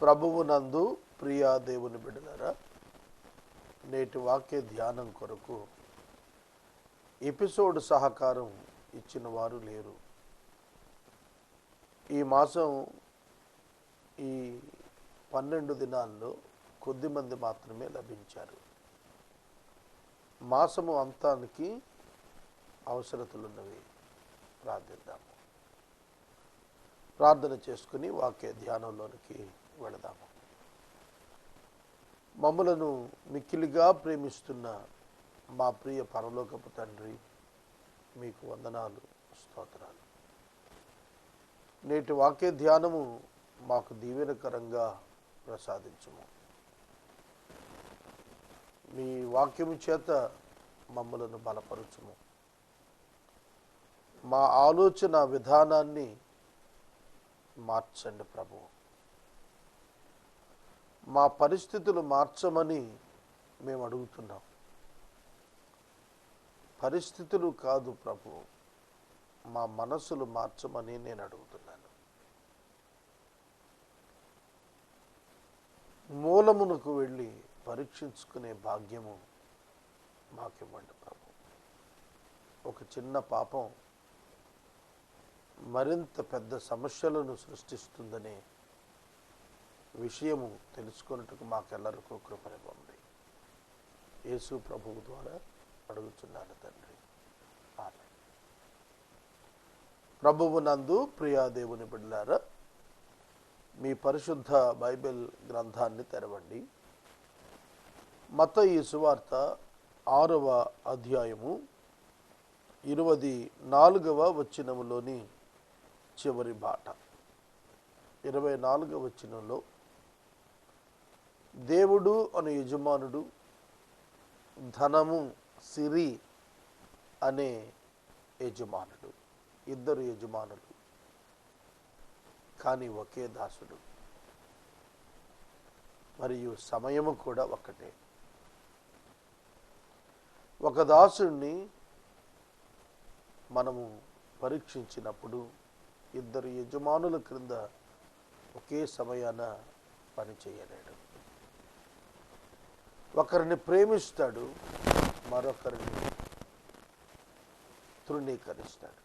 ప్రభువు నందు ప్రియా దేవుని బిడ్డలారా నేటి వాక్య ధ్యానం కొరకు ఎపిసోడ్ సహకారం ఇచ్చిన వారు లేరు. ఈ మాసం ఈ పన్నెండు దినాల్లో కొద్దిమంది మాత్రమే లభించారు. మాసము అంతానికి అవసరతలున్నవి ప్రార్థిద్దాము. ప్రార్థన చేసుకుని వాక్య ధ్యానంలోనికి వెళదాము. మమ్మలను మిక్కిలిగా ప్రేమిస్తున్న మా ప్రియ పరలోకపు తండ్రి మీకు వందనాలు స్తోత్రాలు. నేటి వాక్య ధ్యానము మాకు దీవెనకరంగా ప్రసాదించము. మీ వాక్యము చేత మమ్మలను బలపరచము. మా ఆలోచన విధానాన్ని మార్చండి ప్రభువు. మా పరిస్థితులు మార్చమని మేము అడుగుతున్నాం. పరిస్థితులు కాదు ప్రభు మా మనసులు మార్చమని నేను అడుగుతున్నాను. మూలమునకు వెళ్ళి పరీక్షించుకునే భాగ్యము మాకివ్వండి ప్రభు. ఒక చిన్న పాపం మరింత పెద్ద సమస్యలను సృష్టిస్తుందనే విషయము తెలుసుకొనుటకు మాకెల్లరికూ కృపనివ్వండి యేసు ప్రభువు ద్వారా అడుగుచున్నాను తండ్రి. ప్రభువు నందు ప్రియాదేవుని బిడ్డారా మీ పరిశుద్ధ బైబిల్ గ్రంథాన్ని తెరవండి. మత ఈ సువార్త ఆరవ అధ్యాయము ఇరవది నాలుగవ వచ్చినములోని చివరి బాట. ఇరవై నాలుగవ వచ్చినంలో దేవుడు అనే యజమానుడు ధనము సిరి అనే యజమానుడు ఇద్దరు యజమానులు కానీ ఒకే దాసుడు. మరియు సమయము కూడా ఒకటే ఒక దాసుణ్ణి మనము పరీక్షించినప్పుడు ఇద్దరు యజమానుల క్రింద ఒకే సమయాన పని చేయలేడు. ఒకరిని ప్రేమిస్తాడు మరొకరిని తృణీకరిస్తాడు.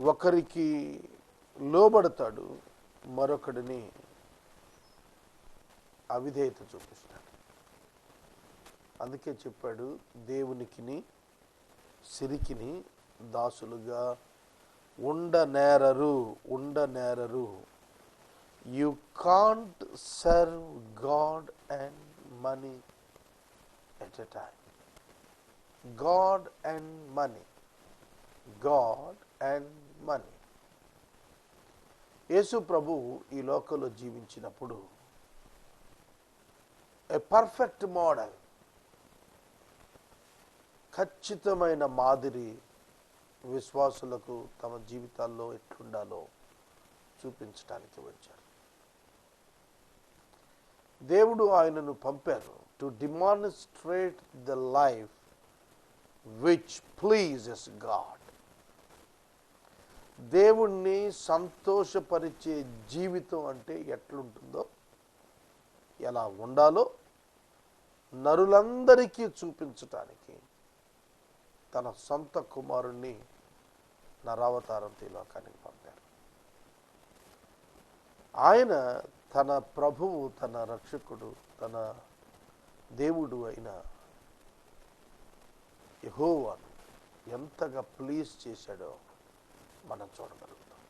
ఒకరికి లోబడతాడు మరొకడిని అవిధేయత చూపిస్తాడు. అందుకే చెప్పాడు దేవునికిని సిరికిని దాసులుగా ఉండనేరరు ఉండనేరరు. You can't serve God and money at a time God and money God and money Yesu ప్రభు ఈ లోకంలో జీవించినప్పుడు ఎ పర్ఫెక్ట్ మోడల్ ఖచ్చితమైన మాదిరి విశ్వాసులకు తమ జీవితాల్లో ఎట్లుండాలో చూపించడానికి వచ్చారు దేవుడు ఆయనను పంపారు to demonstrate the life which pleases God దేవుణ్ణి సంతోషపరిచే జీవితం అంటే ఎట్లుంటుందో ఎలా ఉండాలో నరులందరికీ చూపించటానికి తన సొంత కుమారుణ్ణి నరావతారం తీలోకానికి పంపారు. ఆయన తన ప్రభువు తన రక్షకుడు తన దేవుడు అయిన యహోవాను ఎంతగా ప్లీజ్ చేశాడో మనం చూడగలుగుతాం.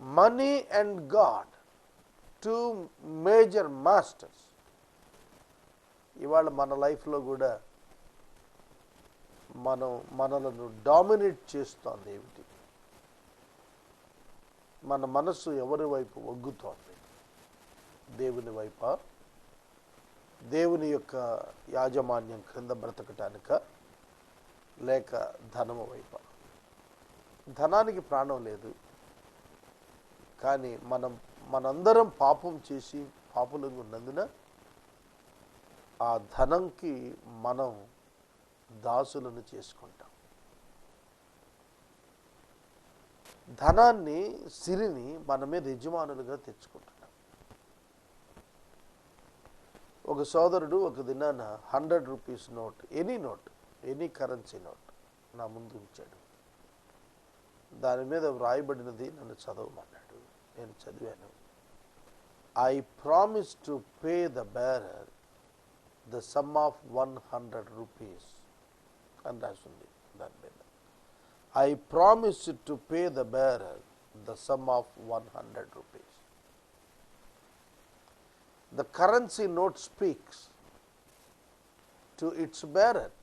Money and God two major masters ఇవాళ మన లైఫ్లో కూడా మనం మనలను డామినేట్ చేస్తోంది మన మనస్సు ఎవరి వైపు ఒగ్గుతోంది దేవుని వైప? దేవుని యొక్క యాజమాన్యం క్రింద బ్రతకటానిక? లేక ధనము వైప? ధనానికి ప్రాణం లేదు. కానీ మనం మనందరం పాపం చేసి పాపులంగా ఉన్నందున ఆ ధనంకి మనం దాసులను చేసుకుంటాం. ధనాన్ని సిరిని మన మీద యజమానులుగా తెచ్చుకుంటున్నాం. ఒక సోదరుడు ఒక దినాన hundred rupees note any note any currency note నా ముందు ఉంచాడు. దాని మీద వ్రాయబడినది నన్ను చదవమన్నాడు. నేను చదివాను. I promise to pay the bearer the sum of one hundred rupees అని రాసింది. I promise to pay the bearer the sum of one hundred rupees the currency note speaks to its bearer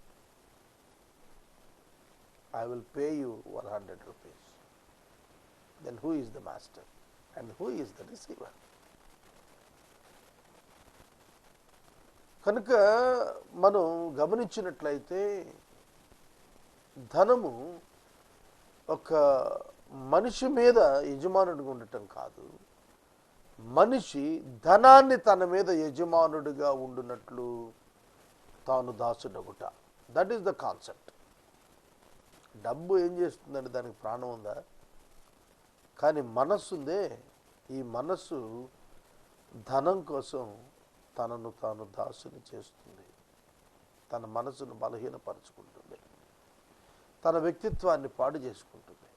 I will pay you 100 rupees. Then who is the master and who is the receiver? కనుక మనం గమనించినట్లయితే ధనము ఒక మనిషి మీద యజమానుడిగా ఉండటం కాదు. మనిషి ధనాన్ని తన మీద యజమానుడిగా ఉండునట్లు తాను దాసుడగుట. దట్ ఈస్ ద కాన్సెప్ట్ డబ్బు ఏం చేస్తుందండి దానికి ప్రాణం ఉందా? కానీ మనస్సు ఉందే ఈ మనస్సు ధనం కోసం తనను తాను దాసుని చేస్తుంది. తన మనసును బలహీనపరుచుకుంటుంది. తన వ్యక్తిత్వాన్ని పాడు చేసుకుంటుంది.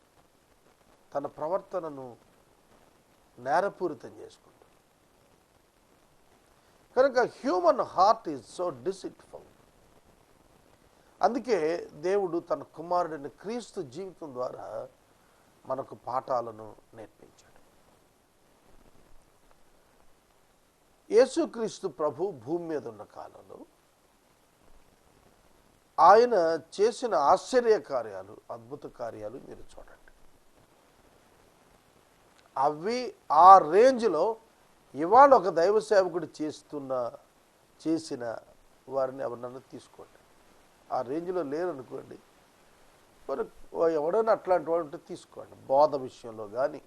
తన ప్రవర్తనను నేరపూరితం చేసుకుంటుంది. కనుక human heart is so deceitful అందుకే దేవుడు తన కుమారుడిని క్రీస్తు జీవితం ద్వారా మనకు పాఠాలను నేర్పించాడు. యేసుక్రీస్తు ప్రభు భూమి మీద ఉన్న కాలంలో ఆయన చేసిన ఆశ్చర్య కార్యాలు అద్భుత కార్యాలు మీరు చూడండి. అవి ఆ రేంజ్లో ఇవాళ ఒక దైవ సేవకుడు చేస్తున్న చేసిన వారిని ఎవరినన్నా తీసుకోండి. ఆ రేంజ్లో లేరనుకోండి మరి ఎవడైనా అట్లాంటి వాడు ఉంటే తీసుకోండి. బోధ విషయంలో కానీ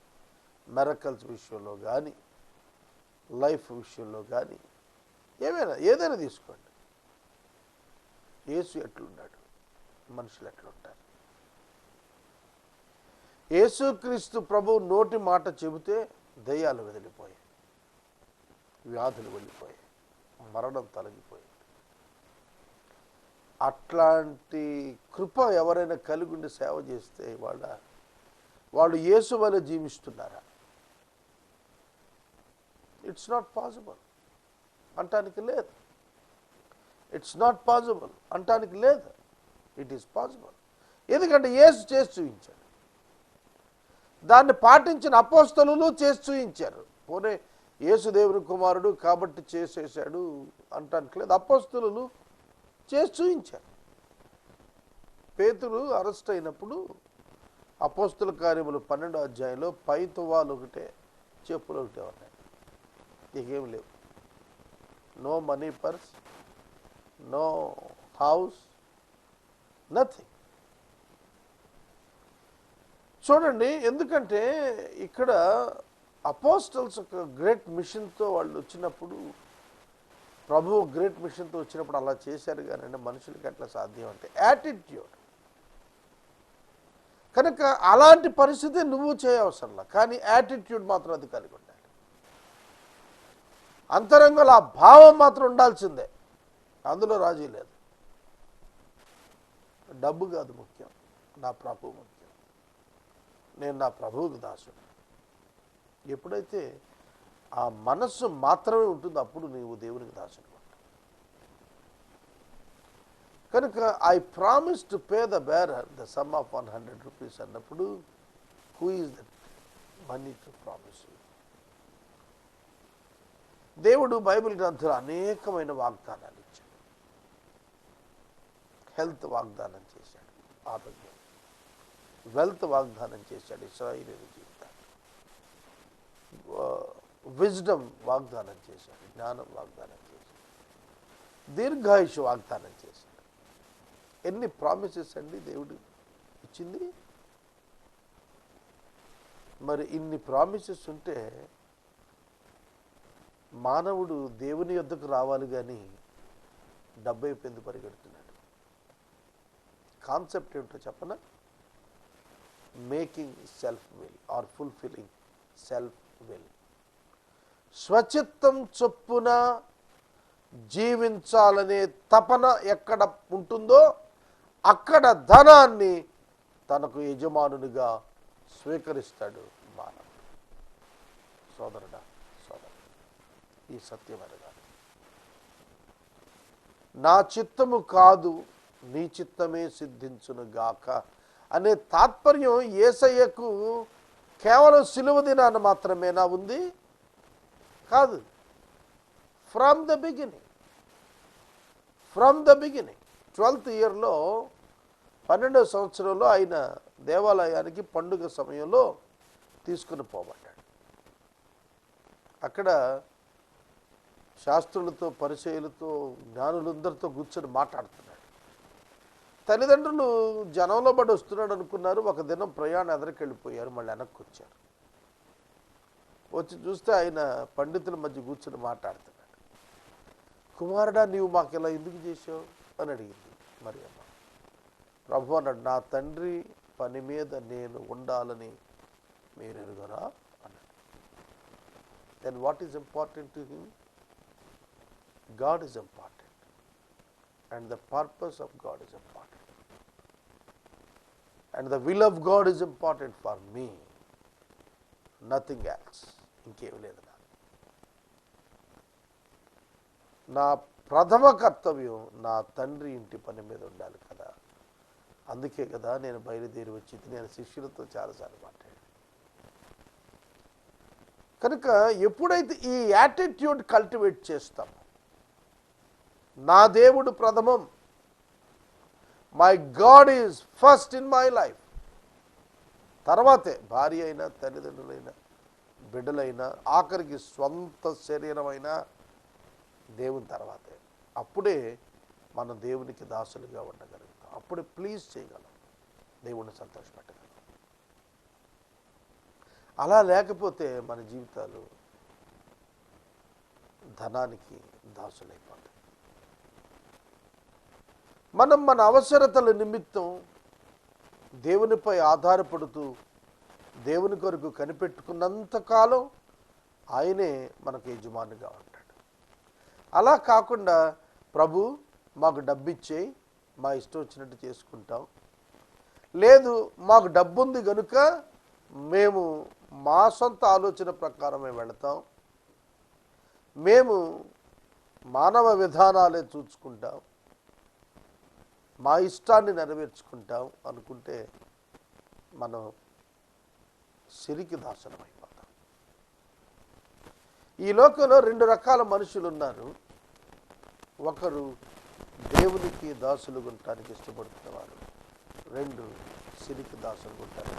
మెరకల్స్ విషయంలో కానీ లైఫ్ విషయంలో కానీ ఏమైనా ఏదైనా తీసుకోండి. యేసు ఎట్లున్నాడు? మనుషులు ఎట్లుంటారు? యేసుక్రీస్తు ప్రభు నోటి మాట చెబితే దయ్యాలు వదిలిపోయాయి. వ్యాధులు వెళ్ళిపోయాయి. మరణం తొలగిపోయింది. అట్లాంటి కృప ఎవరైనా కలిగి ఉండి సేవ చేస్తే వాళ్ళ వాళ్ళు యేసు వల్ల జీవిస్తున్నారా? ఇట్స్ నాట్ పాసిబుల్ అంటానికి లేదు. ఇట్స్ నాట్ పాసిబుల్ అంటానికి లేదు. ఇట్ ఈస్ పాసిబుల్ ఎందుకంటే యేసు చేసి చూపించాడు. దాన్ని పాటించిన అపోస్తలు చేసి చూపించారు. పోనే యేసు దేవుని కుమారుడు కాబట్టి చేసేసాడు అంటానికి లేదు. అపోస్తులు చేసి చూపించారు. పేతులు అరెస్ట్ అయినప్పుడు అపోస్తుల కార్యములు పన్నెండో అధ్యాయంలో పై తువాలు ఒకటే చెప్పులు ఒకటే ఉన్నాయి. ఇంకేం లేవు. No money purse no house nothing చూడండి ఎందుకంటే ఇక్కడ అపోస్టల్స్ ఒక గ్రేట్ మిషన్తో వాళ్ళు వచ్చినప్పుడు ప్రభు గ్రేట్ మిషన్తో వచ్చినప్పుడు అలా చేశారు కానీ మనుషులకి అట్లా సాధ్యం అంటే. యాటిట్యూడ్ కనుక అలాంటి పరిస్థితి నువ్వు చేయవసరంలా కానీ యాటిట్యూడ్ మాత్రం అది కలిగి ఉండాలి. అంతరంగంలో ఆ భావం మాత్రం ఉండాల్సిందే. అందులో రాజీ లేదు. డబ్బు కాదు ముఖ్యం. నా ప్రభు ముఖ్యం. నేను నా ప్రభువుకు దాసుడు. ఎప్పుడైతే ఆ మనస్సు మాత్రమే ఉంటుందో అప్పుడు నీవు దేవునికి దాసుడు కనుక I promise to pay the bearer the sum of one hundred rupees అన్నప్పుడు who is that money to promise దేవుడు బైబిల్ గ్రంథంలో అనేకమైన వాగ్దానాలు. హెల్త్ వాగ్దానం చేశాడు ఆరోగ్యం. వెల్త్ వాగ్దానం చేశాడు ఇస్రాయిల్ జీవితాన్ని. విజ్డమ్ వాగ్దానం చేశాడు జ్ఞానం వాగ్దానం చేశాడు దీర్ఘాయుష్ వాగ్దానం చేశాడు. ఎన్ని ప్రామిసెస్ అండి దేవుడు ఇచ్చింది? మరి ఇన్ని ప్రామిసెస్ ఉంటే మానవుడు దేవుని యొద్దకు రావాలి కానీ డబ్బు అయిపోయింది పరిగెడుతున్నాడు. కాన్సెప్ట్ ఏమిటో చెప్పనా? Making self will or fulfilling self will స్వచిత్తం చొప్పున జీవించాలనే తపన ఎక్కడ ఉంటుందో అక్కడ ధనాన్ని తనకు యజమానునిగా స్వీకరిస్తాడు మానవుడు. సోదరుడా సోదరు ఈ సత్యమరగా నా చిత్తము కాదు నీ చిత్తమే సిద్ధించును గాక అనే తాత్పర్యం ఏసయ్యకు కేవలం సిలువ దినాన్ని మాత్రమేనా ఉంది? కాదు. From the beginning from the beginning twelfth ఇయర్లో పన్నెండవ సంవత్సరంలో ఆయన దేవాలయానికి పండుగ సమయంలో తీసుకుని పోబడ్డాడు. అక్కడ శాస్త్రులతో పరిచయులతో జ్ఞానులందరితో కూర్చొని మాట్లాడుతున్నాడు. తల్లిదండ్రులు జనంలో పడి వస్తున్నాడు అనుకున్నారు. ఒక దినం ప్రయాణం ఎదరికి వెళ్ళిపోయారు. మళ్ళీ వెనక్కి వచ్చారు. వచ్చి చూస్తే ఆయన పండితుల మధ్య కూర్చొని మాట్లాడుతున్నాడు. కుమారుడా నీవు మాకు ఇలా ఎందుకు చేసావు అని అడిగింది మరి అమ్మ ప్రభు అన్నాడు నా తండ్రి పని మీద నేను ఉండాలని మీరు ఎరుగరా? అన్నాడు. Then what is important to him God is important and the purpose of God is important and the will of God is important for me nothing else ఇంకేం లేదు నా ప్రథమ కర్తవ్యం నా తండ్రి ఇంటి పని మీద ఉండాలి కదా. అందుకే కదా నేను బయలుదేరి వచ్చి నేను శిష్యులతో చాలాసార్లు మాట్లాడాను. కనుక ఎప్పుడైతే ఈ యాటిట్యూడ్ కల్టివేట్ చేస్తామో నా దేవుడు ప్రథమం my God is first in my life తర్వాతే భార్య అయినా తల్లిదండ్రులైనా బిడ్డలైనా ఆఖరికి స్వంత శరీరమైనా దేవుని తర్వాతే. అప్పుడే మనం దేవునికి దాసులుగా ఉండగలుగుతాం. అప్పుడే ప్లీజ్ చేయగలం. దేవుణ్ణి సంతోషపెట్టగలం. అలా లేకపోతే మన జీవితాలు ధనానికి దాసులైపోతాయి. మనం మన అవసరతల నిమిత్తం దేవునిపై ఆధారపడుతూ దేవుని కొరకు కనిపెట్టుకున్నంతకాలం ఆయనే మనకు యజమానిగా ఉంటాడు. అలా కాకుండా ప్రభు మాకు డబ్బు ఇచ్చేయి మా ఇష్టం వచ్చినట్టు చేసుకుంటాం. లేదు మాకు డబ్బు ఉంది కనుక మేము మా సొంత ఆలోచన ప్రకారమే వెళతాం. మేము మానవ విధానాలే చూసుకుంటాం మా ఇష్టాన్ని నెరవేర్చుకుంటాం అనుకుంటే మనం సిరికి దాసనం అయిపోతాం. ఈ లోకంలో రెండు రకాల మనుషులు ఉన్నారు. ఒకరు దేవునికి దాసులు ఉండటానికి ఇష్టపడుతున్నవారు రెండు సిరికి దాసులు ఉంటారు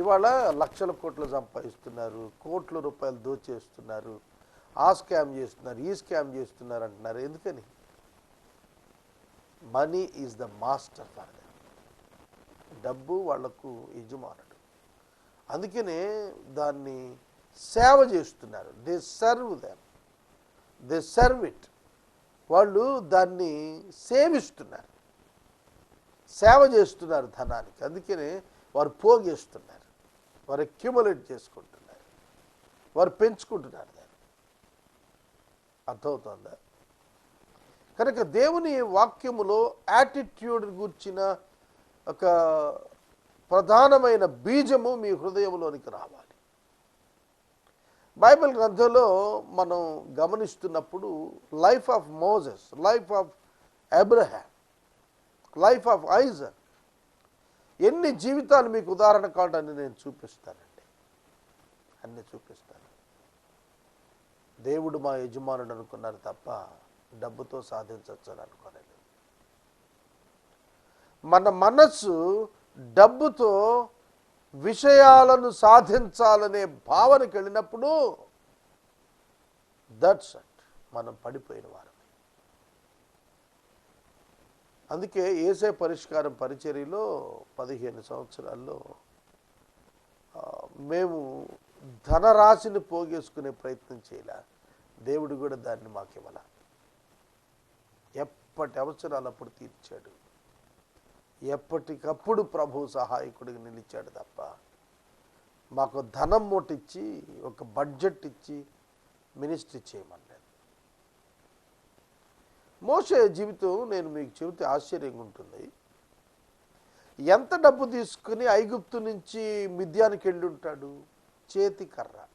ఇవాళ లక్షల కోట్లు సంపాదిస్తున్నారు కోట్ల రూపాయలు దోచేస్తున్నారు ఆ స్కామ్ చేస్తున్నారు ఈ స్కామ్ చేస్తున్నారు అంటున్నారు. ఎందుకని? Money is the master for them డబ్బు వాళ్ళకు యజమానుడు. అందుకనే దాన్ని సేవ చేస్తున్నారు. They serve them they serve it వాళ్ళు దాన్ని సేవిస్తున్నారు. సేవ చేస్తున్నారు ధనానికి. అందుకనే వారు పోగేస్తున్నారు. వారు అక్యుములేట్ చేసుకుంటున్నారు. వారు పెంచుకుంటున్నారు దాన్ని. అర్థమవుతుందా? కనుక దేవుని వాక్యములో యాటిట్యూడ్ గుర్చిన ఒక ప్రధానమైన బీజము మీ హృదయంలోనికి రావాలి. బైబిల్ గ్రంథంలో మనం గమనిస్తున్నప్పుడు life of Moses life of Abraham life of Isaac ఎన్ని జీవితాలు మీకు ఉదాహరణ కావడాన్ని నేను చూపిస్తానండి. అన్ని చూపిస్తాను. దేవుడు మా యజమానుడు అనుకున్నారు తప్ప డబ్బుతో సాధించవచ్చు అని అనుకోలేదు. మన మనస్సు డబ్బుతో విషయాలను సాధించాలనే భావనకి వెళ్ళినప్పుడు దట్స్ అట్ మనం పడిపోయిన వారం. అందుకే ఏసే పరిష్కారం పరిచర్యలో పదిహేను సంవత్సరాల్లో మేము ధనరాశిని పోగేసుకునే ప్రయత్నం చేయలే. దేవుడు కూడా దాన్ని మాకు ఇవ్వాలి ఎప్పటి అవసరాలు అప్పుడు తీర్చాడు? ఎప్పటికప్పుడు ప్రభు సహాయకుడికి నిలిచాడు తప్ప మాకు ధనం మూటిచ్చి ఒక బడ్జెట్ ఇచ్చి మినిస్ట్రీ చేయమనలేదు మోసే జీవితం నేను మీకు చెబితే ఆశ్చర్యంగా ఉంటుంది. ఎంత డబ్బు తీసుకుని ఐగుప్తు నుంచి మిద్యానికి వెళ్ళి ఉంటాడు? చేతి కర్ర.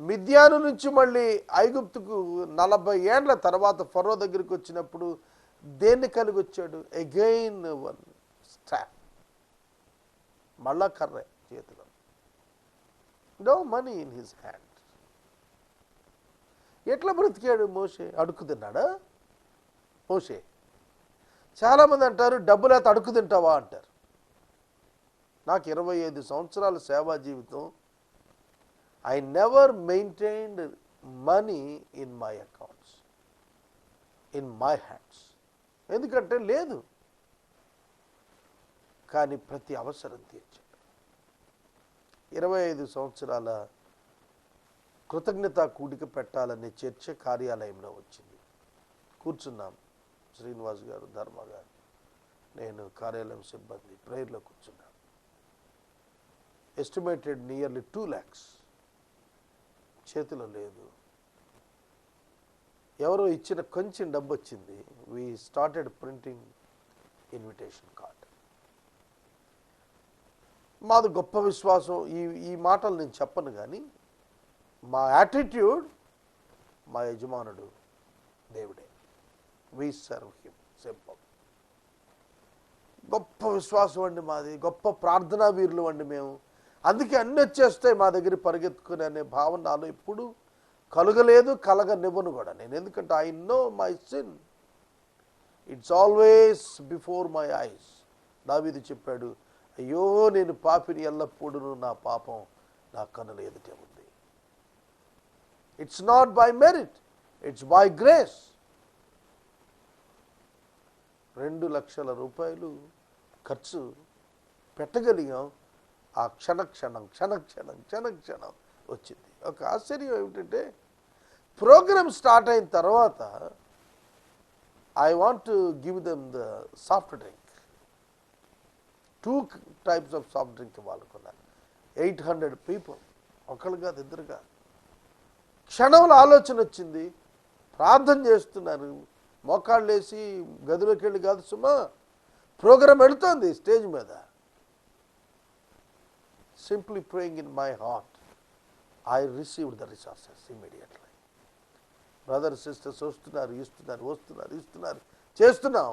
మిథ్యాను నుంచి మళ్ళీ ఐగుప్తుకు నలభై ఏండ్ల తర్వాత ఫరో దగ్గరికి వచ్చినప్పుడు దేన్ని కలిగి వచ్చాడు అగైన్ వన్ స్టాప్ మళ్ళా కర్రే చేతిలో. No money in his hand ఎట్లా బ్రతికాడు మోషే? అడుక్కు తిన్నాడా? మోషే చాలామంది అంటారు డబ్బు అయితే అడుక్కు తింటావా? అంటారు. నాకు ఇరవై ఐదు సంవత్సరాల సేవా జీవితం I never maintained money in my accounts in my hands. ఎందుకంటే లేదు. కానీ ప్రతి అవసరం తీర్చాడు ఇరవై ఐదు సంవత్సరాల కృతజ్ఞత కూడిక పెట్టాలనే చర్చ కార్యాలయంలో వచ్చింది. కూర్చున్నాం. శ్రీనివాస్ గారు ధర్మ గారు నేను కార్యాలయం సిబ్బంది ప్రేయర్లో కూర్చున్నాను ఎస్టిమేటెడ్ నియర్లీ టూ ల్యాక్స్ చేతిలో లేదు. ఎవరో ఇచ్చిన కొంచెం డబ్బు వచ్చింది we started printing invitation card మాది గొప్ప విశ్వాసం. ఈ ఈ మాటలు నేను చెప్పను కానీ మా యాటిట్యూడ్ మా యజమానుడు దేవుడే. వి సర్వ్ హిమ్ సింపుల్ గొప్ప విశ్వాసం అండి మాది. గొప్ప ప్రార్థనా వీరులు అండి మేము. అందుకే అన్ని వచ్చేస్తాయి మా దగ్గర పరిగెత్తుకుని అనే భావన నాలో ఎప్పుడు కలగలేదు కలగనివ్వను కూడా. నేను ఎందుకంటే I know my sin it's always before my eyes దావీది చెప్పాడు అయ్యో నేను పాపిని ఎల్లప్పుడూ నా పాపం నా కన్నుల ఎదుటే ఉంది. It's not by merit it's by grace రెండు లక్షల రూపాయలు ఖర్చు పెట్టగలిగాం. ఆ క్షణ క్షణం క్షణ క్షణం క్షణ క్షణం వచ్చింది. ఒక ఆశ్చర్యం ఏమిటంటే ప్రోగ్రామ్ స్టార్ట్ అయిన తర్వాత I want to give them the soft drink two types of soft drink వాళ్ళకున్నారు. Eight hundred people ఒకళ్ళు కాదు ఇద్దరు కాదు. క్షణంలో ఆలోచన వచ్చింది. ప్రార్థన చేస్తున్నారు. మోకాళ్ళు వేసి గదిలోకి వెళ్ళి కాదు సుమా ప్రోగ్రాం వెళుతోంది స్టేజ్ మీద. Simply praying in my heart I received the resources immediately brother sisters వస్తున్నారు ఇస్తున్నారు వస్తున్నారు ఇస్తున్నారు చేస్తున్నాం.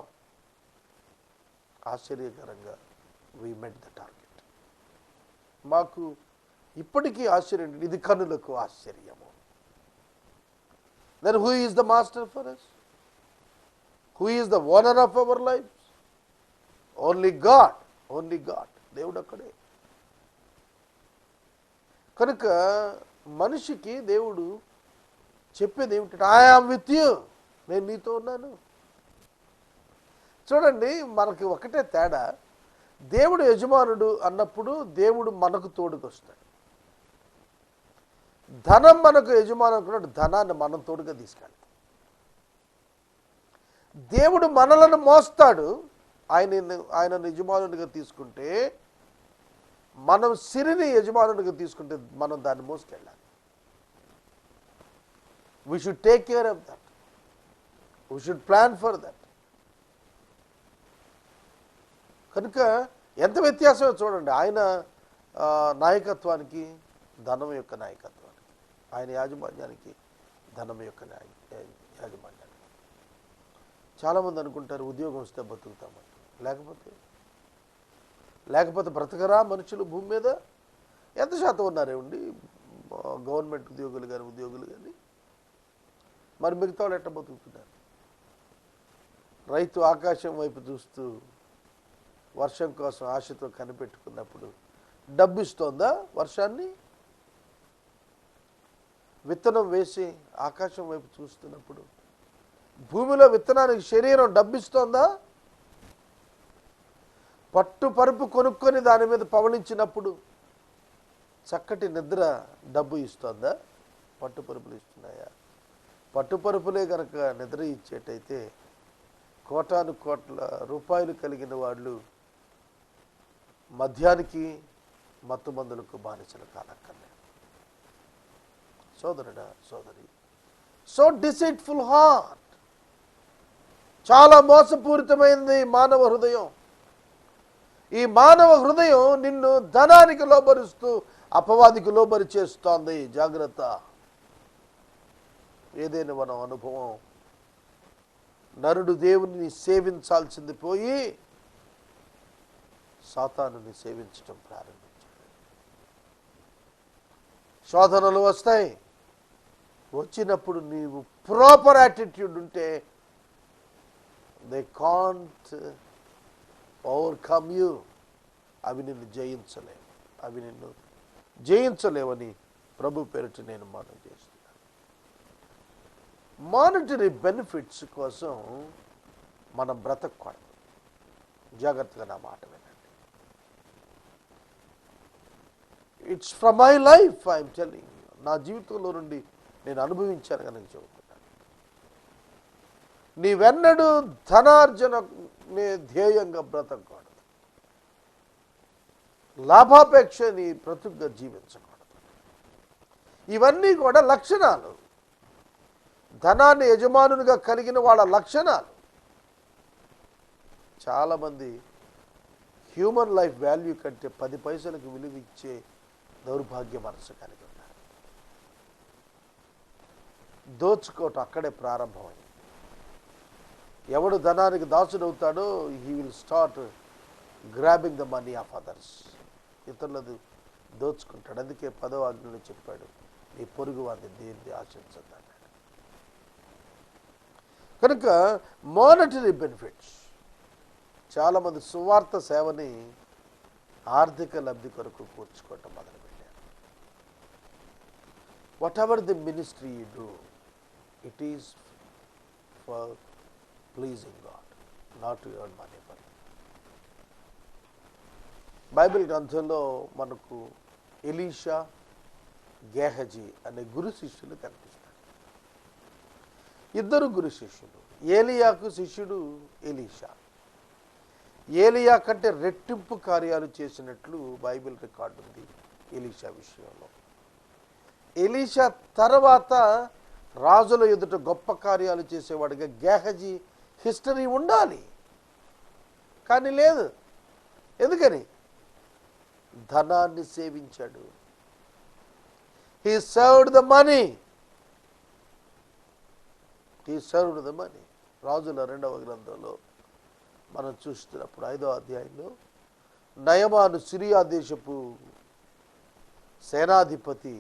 ఆశ్చర్యకరంగా వీ మెట్ ద టార్గెట్ మాకు ఇప్పటికీ ఆశ్చర్యం ఇది కనులకు ఆశ్చర్యము. Then who is the master for us who is the owner of our life only God only God దేవుడు అక్కడే కనుక మనిషికి దేవుడు చెప్పేది ఏమిటంటే ఐఆమ్ విత్ యూ నేను నీతో ఉన్నాను. చూడండి మనకి ఒకటే తేడా. దేవుడు యజమానుడు అన్నప్పుడు దేవుడు మనకు తోడుకొస్తాడు ధనం మనకు యజమాను అనుకున్నట్టు ధనాన్ని మనం తోడుగా తీసుకెళ్తాం. దేవుడు మనలను మోస్తాడు. ఆయన ఆయన యజమానుడిగా తీసుకుంటే మనం సిరిని యజమానుడిగా తీసుకుంటే మనం దాన్ని మోసుకెళ్ళాలి. We should take care of that we should plan for that కనుక ఎంత వ్యత్యాసమో చూడండి. ఆయన నాయకత్వానికి ధనం యొక్క నాయకత్వానికి ఆయన యాజమాన్యానికి ధనం యొక్క యాజమాన్యానికి. చాలామంది అనుకుంటారు ఉద్యోగం వస్తే బతుకుతామని లేకపోతే లేకపోతే బ్రతకరా మనుషులు భూమి మీద? ఎంత శాతం ఉన్నారేమండి గవర్నమెంట్ ఉద్యోగులు కానీ ఉద్యోగులు కానీ మరి మిగతా వాళ్ళు ఎట్ట బతుకుతున్నారు? రైతు ఆకాశం వైపు చూస్తూ వర్షం కోసం ఆశతో కనిపెట్టుకున్నప్పుడు డబ్బు ఇస్తోందా వర్షాన్ని? విత్తనం వేసి ఆకాశం వైపు చూస్తున్నప్పుడు భూమిలో విత్తనానికి శరీరం డబ్బిస్తోందా? పట్టు పరుపు కొనుక్కొని దాని మీద పవళించినప్పుడు చక్కటి నిద్ర డబ్బు ఇస్తుందా? పట్టు పరుపులు ఇస్తున్నాయా? పట్టు పరుపులే కనుక నిద్ర ఇచ్చేటైతే కోటాను కోట్ల రూపాయలు కలిగిన వాళ్ళు మద్యానికి మత్తు మందులకు బానిసలు కానక్కర్లేదు సోదరుడా సోదరి సో డిసైట్ఫుల్ హార్ట్. చాలా మోసపూరితమైంది మానవ హృదయం. ఈ మానవ హృదయం నిన్ను ధనానికి లోబరుస్తూ అపవాదికి లోబరి చేస్తోంది జాగ్రత్త. ఏదైనా మనం అనుభవం. నరుడు దేవుని సేవించాల్సింది పోయి సాతానుని సేవించటం ప్రారంభించాడు. శోధనలు వస్తాయి. వచ్చినప్పుడు నీవు ప్రాపర్ యాటిట్యూడ్ ఉంటే దే కాంట్ ఓవర్కమ్ యూ అవి నిన్ను జయించలేవు. అవి నిన్ను జయించలేవని ప్రభు పేరిట నేను మనం చేస్తున్నాను. మానిటరీ బెనిఫిట్స్ కోసం మనం బ్రతకూడదు జాగ్రత్తగా నా మాట వినండి. It's from my life I'm telling నా జీవితంలో నుండి నేను అనుభవించాను కనుక చెబుతున్నాను. నీవెన్నడూ నే ధ్యేయంగా బ్రతకూడదు. లాభాపేక్షని నీ జీవించకూడదు. ఇవన్నీ కూడా లక్షణాలు. ధనాన్ని యజమానునిగా కలిగిన వాళ్ళ లక్షణాలు. చాలామంది హ్యూమన్ లైఫ్ వాల్యూ కంటే పది పైసలకు విలువ ఇచ్చే దౌర్భాగ్య మనసు కలిగి ఉన్నారు. దోచుకోవటం అక్కడే ప్రారంభమైంది. ఎవడు ధనానికి దాసుడవుతాడో he will start grabbing the money of others ఇతరులది దోచుకుంటాడు. అందుకే పదో ఆజ్ఞలో చెప్పాడు నీ పొరుగు వారిని దేన్ని ఆశించద్దు కనుక మానిటరీ బెనిఫిట్స్ చాలామంది సువార్త సేవని ఆర్థిక లబ్ధి కొరకు కూర్చుకోవటం మొదలుపెట్టారు. Whatever the ministry you do it is for pleasing God not to earn money for Bible గ్రంథంలో మనకు ఎలీషా గేహజీ అనే గురు శిష్యులు కనిపిస్తారు. ఇద్దరు గురు శిష్యులు ఏలియాకు శిష్యుడు ఎలీషా. ఏలియా కంటే రెట్టింపు కార్యాలు చేసినట్లు బైబిల్ రికార్డు ఉంది ఎలీషా విషయంలో. ఎలీషా తర్వాత రాజుల ఎదుట గొప్ప కార్యాలు చేసేవాడిగా గేహజీ హిస్టరీ ఉండాలి. కానీ లేదు. ఎందుకని? ధనాన్ని సేవించాడు. He served the money he served the money రాజుల రెండవ గ్రంథంలో మనం చూస్తున్నప్పుడు ఐదో అధ్యాయంలో నయమాను సిరియా దేశపు సేనాధిపతి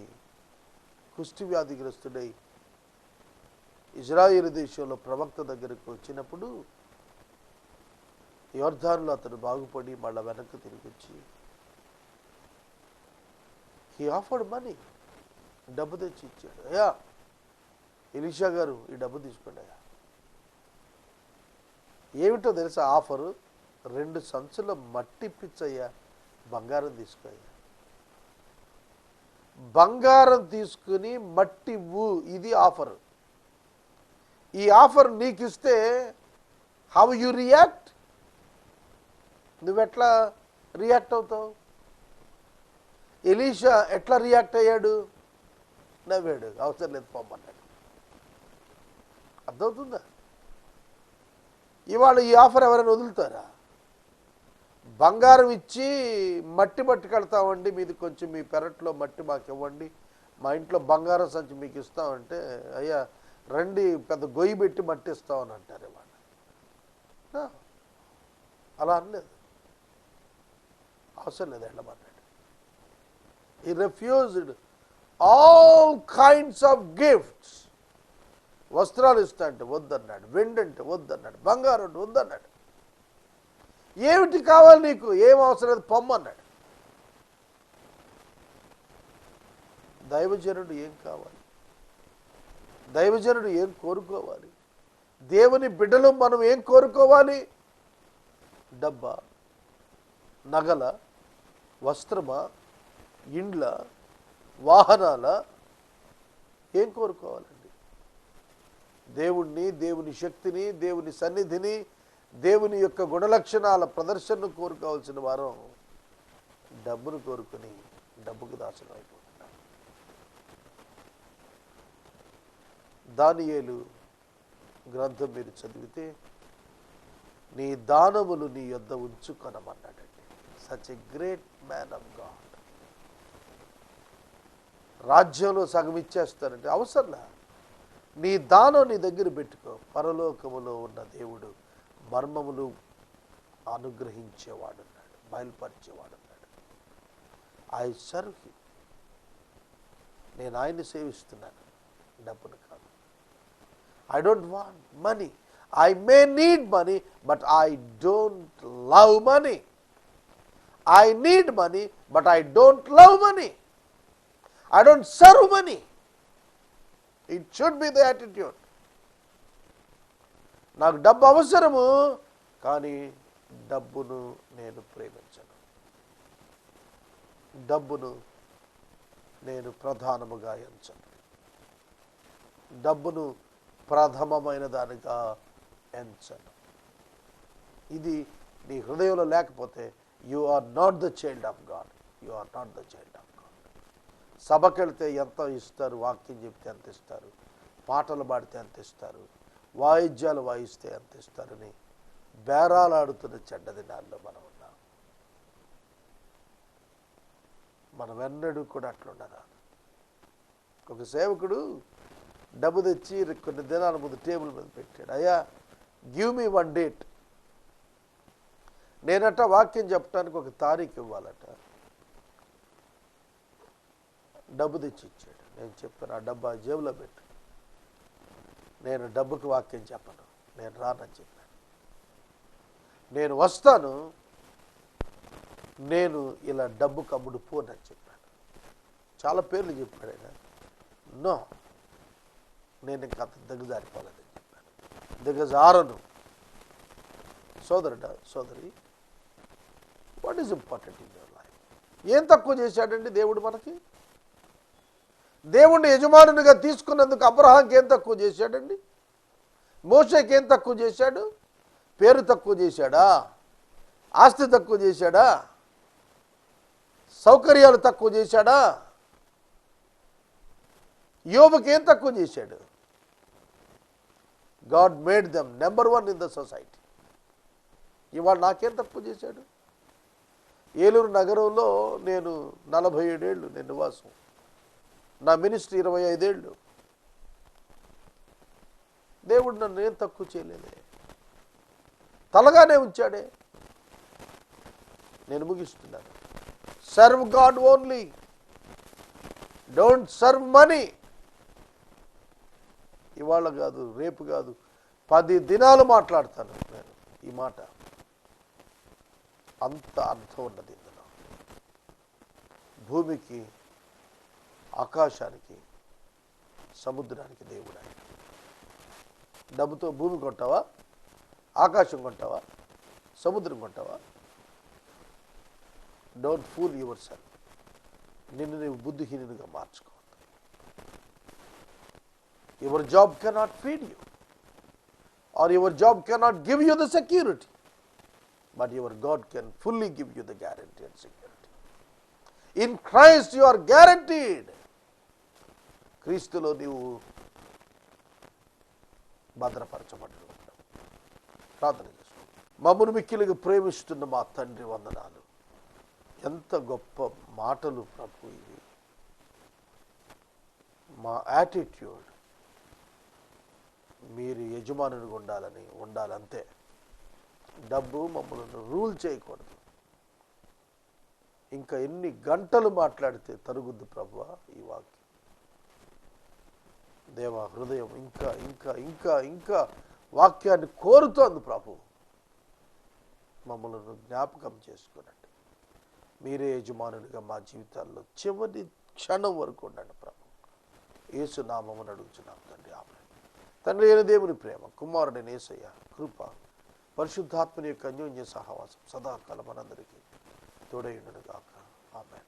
కుష్టి వ్యాధిగ్రస్తుడై ఇజ్రాయిల్ దేశంలో ప్రవక్త దగ్గరకు వచ్చినప్పుడు యోర్ధాన్లో అతను బాగుపడి మళ్ళా వెనక్కి తిరిగి వచ్చి హీ ఆఫర్డ్ మనీ డబ్బు తెచ్చి ఇచ్చాడు. అయ్యా ఎలీషా గారు ఈ డబ్బు తీసుకోండి అయ్యా. ఏమిటో తెలుసా? ఆఫరు రెండు సంచుల మట్టి పిచ్చయ్యా బంగారం తీసుకోయ్యా బంగారం తీసుకుని మట్టి ఇవ్వు ఇది ఆఫర్. ఈ ఆఫర్ నీకు ఇస్తే హౌ యు రియాక్ట్ నువ్వెట్లా రియాక్ట్ అవుతావు? ఎలీషా ఎట్లా రియాక్ట్ అయ్యాడు? నవ్వాడు. అవసరం లేదు పొమ్మన్నాడు అర్థమవుతుందా? ఇవాళ ఈ ఆఫర్ ఎవరైనా వదులుతారా? బంగారం ఇచ్చి మట్టి పట్టుకెళ్తామండి మీది కొంచెం మీ పెరట్లో మట్టి మాకు ఇవ్వండి మా ఇంట్లో బంగారం సంచి మీకు ఇస్తామంటే అయ్యా రండి పెద్ద గొయ్యి పెట్టి మట్టిస్తామని అంటారు ఇవాళ. అలా అనలేదు. అవసరం లేదు వెళ్ళమన్నాడు ఈ refused all kinds of gifts వస్త్రాలు ఇస్తా అంటే వద్దన్నాడు వెండి అంటే వద్దన్నాడు బంగారు అంటే వద్దన్నాడు. ఏమిటి కావాలి నీకు? ఏం అవసరం లేదు పొమ్మన్నాడు దైవజనుడు ఏం కావాలి? దైవజనుడు ఏం కోరుకోవాలి? దేవుని బిడ్డలు మనం ఏం కోరుకోవాలి? డబ్బా నగల వస్త్రమా ఇండ్ల వాహనాల ఏం కోరుకోవాలండి? దేవుణ్ణి దేవుని శక్తిని దేవుని సన్నిధిని దేవుని యొక్క గుణలక్షణాల ప్రదర్శనను కోరుకోవాల్సిన వారం డబ్బును కోరుకుని డబ్బుకు దాసనం దానియేలు గ్రంథం మీరు చదివితే నీ దానములు నీ యొద్ద ఉంచుకొనమన్నాడండి such a great man of God రాజ్యంలో సగం ఇచ్చేస్తానంటే అవసరంలా నీ దానం నీ దగ్గర పెట్టుకో. పరలోకములో ఉన్న దేవుడు మర్మములు అనుగ్రహించేవాడున్నాడు. బయలుపరిచేవాడున్నాడు. ఐ సర్వ్ నేను ఆయన్ని సేవిస్తున్నాను. డబ్బును I don't want money I may need money but I don't love money I need money but I don't love money I don't serve money it should be the attitude నాకు డబ్బు అవసరము కానీ డబ్బును నేను ప్రేమించను. డబ్బును నేను ప్రధానముగా ఎంచను. డబ్బును ప్రథమమైన దానిగా ఎంచను. ఇది నీ హృదయంలో లేకపోతే you are not the child of God you are not the child of God సభకెళ్తే ఎంత ఇస్తారు వాక్యం చెప్తే ఎంత ఇస్తారు పాటలు పాడితే ఎంత ఇస్తారు వాయిద్యాలు వాయిస్తే ఎంత ఇస్తారని బేరాలాడుతున్న చెడ్డ దినాల్లో మనం ఉన్నాం. మనం ఎన్నడూ కూడా అట్లుండరా ఒక సేవకుడు డబ్బు తెచ్చి కొన్ని దినాల ముందు టేబుల్ మీద పెట్టాడు. అయ్యా గివ్ మీ వన్ డేట్ నేనట వాక్యం చెప్పడానికి ఒక తారీఖు ఇవ్వాలట. డబ్బు తెచ్చి ఇచ్చాడు. నేను చెప్పాను ఆ డబ్బా జేబులో పెట్టు. నేను డబ్బుకి వాక్యం చెప్పను. నేను రానని చెప్పాను. నేను వస్తాను. నేను ఇలా డబ్బు కమ్ముడు పోనని చెప్పాను. చాలా పేర్లు చెప్పాడు ఆయన. నో నేను ఇంకా దిగజారిపోలేదని చెప్పాను. దిగజారను. సోదరుడ సోదరి what is important in your life ఏం తక్కువ చేశాడండి దేవుడు మనకి? దేవుణ్ణి యజమానునిగా తీసుకున్నందుకు అబ్రహాంకి ఏం తక్కువ చేశాడండి? మోషకి ఏం తక్కువ చేశాడు? పేరు తక్కువ చేశాడా? ఆస్తి తక్కువ చేశాడా? సౌకర్యాలు తక్కువ చేశాడా? యోబుకి ఏం తక్కువ చేశాడు? God made them number one in the society ఇవాళ నాకేం తక్కువ చేశాడు? ఏలూరు నగరంలో నేను నలభై ఏడేళ్ళు నేను నివాసం. నా మినిస్ట్రీ ఇరవై ఐదేళ్ళు దేవుడు నన్ను ఏం తక్కువ చేయలేదే? తలగానే ఉంచాడే. నేను ముగిస్తున్నాను. Serve God only don't serve money ఇవాళ కాదు రేపు కాదు పది దినాలు మాట్లాడతాను నేను ఈ మాట. అంత అర్థం ఉన్నది ఇందులో. భూమికి ఆకాశానికి సముద్రానికి దేవుడు ఆయన డబ్బుతో భూమి కొంటావా? ఆకాశం కొంటావా? సముద్రం కొంటావా? డోంట్ ఫూల్ యువర్ సెల్ఫ్ నిన్ను నీవు బుద్ధిహీనునిగా మార్చుకో. Your job cannot feed you or your job cannot give you the security but your God can fully give you the guarantee and security in Christ you are guaranteed క్రీస్తులో నీవు భద్రపరచబడి ఉంటావు ప్రార్థన చేసుకో మమ్మను మిక్కిలిగా ప్రేమిస్తున్న మా తండ్రి వందనాలు. ఎంత గొప్ప మాటలు ప్రభు ఇవి. మా యాటిట్యూడ్ మీరు యజమానుడిగా ఉండాలని ఉండాలంతే. డబ్బు మమ్మల్ని రూల్ చేయకూడదు. ఇంకా ఎన్ని గంటలు మాట్లాడితే తరుగుద్దు ప్రభు ఈ వాక్యం. దేవ హృదయం ఇంకా ఇంకా ఇంకా ఇంకా వాక్యాన్ని కోరుతోంది ప్రభు. మమ్మల్ని జ్ఞాపకం చేసుకునండి. మీరే యజమానుడిగా మా జీవితాల్లో చివరి క్షణం వరకు ఉండండి ప్రభు. ఏసునామం నామమును తండ్రి. ఆమె తండ్రి అయిన దేవుని ప్రేమ కుమారుడైన యేసయ్య కృప పరిశుద్ధాత్మని యొక్క అన్యోన్య సహవాసం సదాకాలం మనందరికీ తోడైండుగాక ఆమె